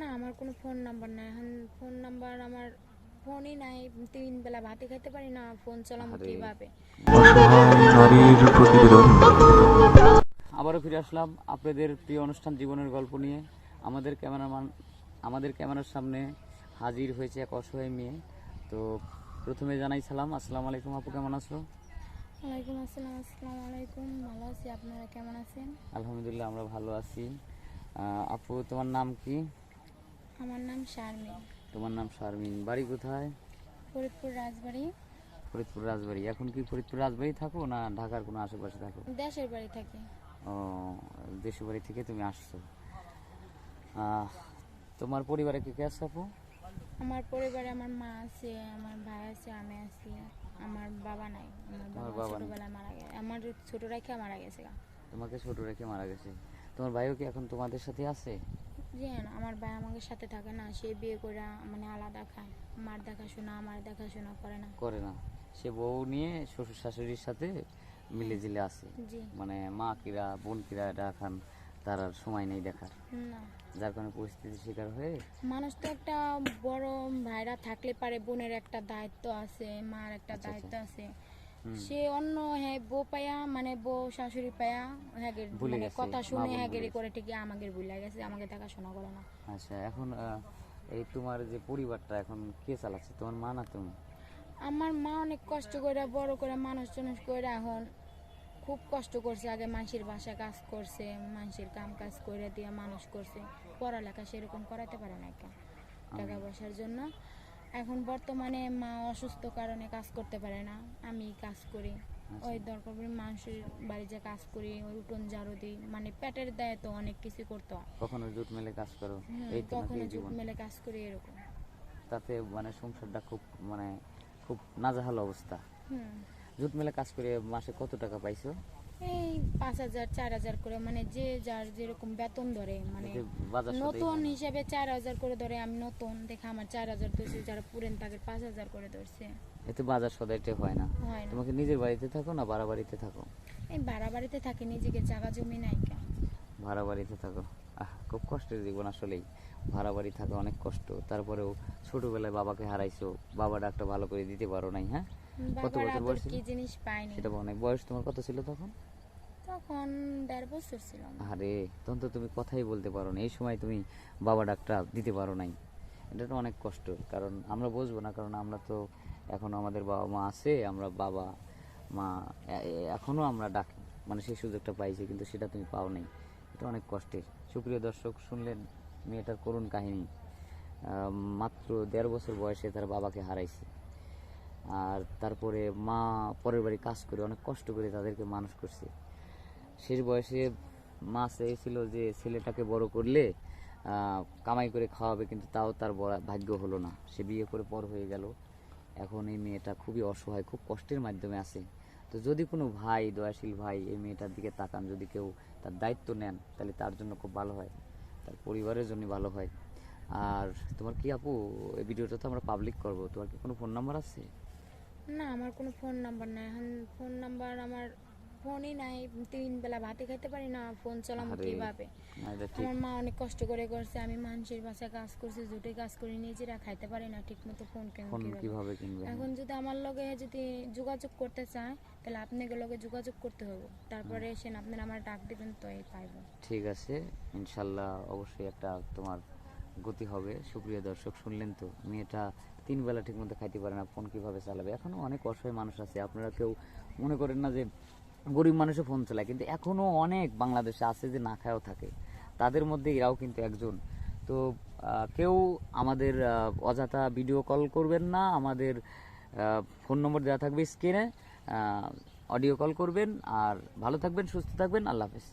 না আমার কোনো ফোন নাম্বার নাই। এখন ফোন নাম্বার আমার ফোনই নাই। তিন বেলা ভাতে খাইতে পারি না ফোন চালাবো আরে। কীভাবে? নারীর প্রতিবেদন। আবারও ফিরে আসলাম আপনাদের প্রিয় অনুষ্ঠান জীবনের গল্প নিয়ে। আমাদের ক্যামেরাম্যান আমাদের ক্যামেরার সামনে হাজির হয়েছে এক অসহায় মেয়ে। তো প্রথমে জানাই সালাম। আসসালামু আলাইকুম আপু কেমন আছো? ওয়ালাইকুম আসসালাম আসসালামু আলাইকুম। ভালো আছি আপনারা কেমন আছেন? আলহামদুলিল্লাহ আমরা ভালো আছি। আপু তোমার নাম কি? আমার নাম শারমিন। তোমার নাম শারমিন। বাড়ি কোথায়? ফরিদপুর রাজবাড়ি। ফরিদপুর রাজবাড়ি। এখন কি ফরিদপুর রাজবাড়ি থাকো না ঢাকার কোনো আশেপাশে থাকো? দেশের বাড়ি থাকি। ও দেশের বাড়ি থেকে তুমি আসছো। তোমার পরিবারে কে কে আছে আপু? আমার পরিবারে আমার মা আছে আমার ভাই আছে আমি আছি আমার বাবা নাই। আমার বাবা ছোটবেলায় মারা গেছে। আমার ছোট রেখে মারা গেছে তোমাকে ছোট রেখে মারা গেছে। তোমার ভাইও কি এখন তোমাদের সাথে আছে? না আমার ভাই আমাকে সাথে থাকে না সে বিয়ে করে মানে আলাদা খায়। মার দেখাশোনা আমার দেখাশোনা করে না। করে না। সে বউ নিয়ে শ্বশুর শাশুড়ির সাথে মিলে জিলে আছে। মানে মা কিরা বোন কিরা এটা এখন তার আর সময় নেই দেখার। না। যার কারণে পরিস্থিতির শিকার হয়ে মানুষ তো একটা বড় ভাইরা থাকলে পারে বোনের একটা দায়িত্ব আছে মার একটা আচ্ছা, দায়িত্ব আছে। সে অন্য হ্যাঁ বউ পায়া মানে বউ শাশুড়ি পায়া হ্যাগের মানে কথা শুনে হ্যাগেরি করে ঠিকই আমাকে ভুলে গেছে আমাকে দেখাশোনা করে না। আচ্ছা এখন এই তোমার যে পরিবারটা এখন কে চালাচ্ছে? তোমার মা না তুমি? আমার মা অনেক কষ্ট করে বড় করে মানুষ টানুষ করে এখন খুব কষ্ট করছে আগে মানুষের বাসায় কাজ করছে মানুষের কাম কাজ করে দিয়ে মানুষ করছে পড়ালেখা সেরকম করাতে পারে না একটা টাকা পয়সার জন্য। এখন বর্তমানে মা অসুস্থ কারণে কাজ করতে পারে না। আমি কাজ করি। ওই দরকার পড়লে মানুষের বাড়ি যে কাজ করি ওই উঠোন ঝাড়ু দিই। মানে পেটের দায়ে তো অনেক কিছু করতে হয়। কখনো জুট মেলে কাজ করো? হুম, এই তো কখনো জুট মেলে কাজ করি এরকম। তাতে মানে সংসারটা খুব মানে খুব নাজাহাল অবস্থা। হুম। জুট মেলে কাজ করে মাসে কত টাকা পাইছো? এই পাঁচ হাজার চার হাজার করে মানে যে যার যেরকম বেতন ধরে মানে নতুন হিসাবে চার হাজার করে ধরে আমি নতুন দেখে আমার চার হাজার ধরছে যারা পুরেন তাকে পাঁচ হাজার করে ধরছে। এতে বাজার সদাইতে হয় না। হয় তোমাকে নিজের বাড়িতে থাকো না ভাড়া বাড়িতে থাকো? এই ভাড়া বাড়িতে থাকি নিজেকে জায়গা জমি নাই কেন? ভাড়া বাড়িতে থাকো। আহ খুব কষ্টের জীবন আসলেই। ভাড়া বাড়ি থাকা অনেক কষ্ট তারপরেও ছোটবেলায় বাবাকে হারাইছো বাবা ডাক্তার ভালো করে দিতে পারো নাই হ্যাঁ? কত বছর বয়স? কি জিনিস পাইনি। সেটা অনেক বয়স তোমার কত ছিল তখন? তখন দেড় বছর ছিল আরে তখন তো তুমি কথাই বলতে পারো না এই সময় তুমি বাবা ডাক্তার দিতে পারো নাই। এটা তো অনেক কষ্ট কারণ আমরা বুঝব না কারণ আমরা তো এখনও আমাদের বাবা মা আছে আমরা বাবা মা এখনও আমরা ডাকি মানে সেই সুযোগটা পাইছি কিন্তু সেটা তুমি পাও নাই। এটা অনেক কষ্টের। সুপ্রিয় দর্শক শুনলেন মেয়েটার করুণ কাহিনী। মাত্র দেড় বছর বয়সে তার বাবাকে হারাইছে। আর তারপরে মা পরের বাড়ি কাজ করে অনেক কষ্ট করে তাদেরকে মানুষ করছে। শেষ বয়সে মা চেয়েছিল যে ছেলেটাকে বড় করলে কামাই করে খাওয়াবে, কিন্তু তাও তার ভাগ্য হলো না। সে বিয়ে করে পর হয়ে গেল। এখন এই মেয়েটা খুবই অসহায়, খুব কষ্টের মাধ্যমে আছে। তো যদি কোনো ভাই, দয়াশীল ভাই এই মেয়েটার দিকে তাকান, যদি কেউ তার দায়িত্ব নেন, তাহলে তার জন্য খুব ভালো হয়, তার পরিবারের জন্য ভালো হয়। আর তোমার কি আপু, এই ভিডিওটা তো আমরা পাবলিক করব, তোমার কি কোনো ফোন নাম্বার আছে? না আমার কোনো ফোন নাম্বার নাই। এখন ফোন নাম্বার আমার ফোনই নাই। তিন বেলা ভাতে খাইতে পারি না ফোন চালাবো কীভাবে? আমার মা অনেক কষ্ট করে করছে আমি মানুষের বাসায় কাজ করছি জুটে কাজ করি নিজেরা খাইতে পারি না ঠিক মতো ফোন কীভাবে? কীভাবে এখন যদি আমার লগে যদি যোগাযোগ করতে চায় তাহলে আপনাকে লগে যোগাযোগ করতে হবে তারপরে এসে আপনারা আমার ডাক দিবেন তো এই পাইব। ঠিক আছে ইনশাল্লাহ অবশ্যই একটা তোমার গতি হবে, সুপ্রিয় দর্শক, শুনলেন তো, মেয়েটা তিন বেলা ঠিক মতো খাইতে পারে না, ফোন কীভাবে চালাবে? এখনও অনেক অসহায় মানুষ আছে, আপনারা কেউ মনে করেন না যে গরিব মানুষও ফোন চালায়, কিন্তু এখনও অনেক বাংলাদেশে আছে যে না খায়ও থাকে, তাদের মধ্যে এরাও কিন্তু একজন। তো কেউ আমাদের অযথা ভিডিও কল করবেন না, আমাদের ফোন নম্বর দেওয়া থাকবে স্ক্রিনে অডিও কল করবেন, আর ভালো থাকবেন, সুস্থ থাকবেন, আল্লাহ হাফেজ।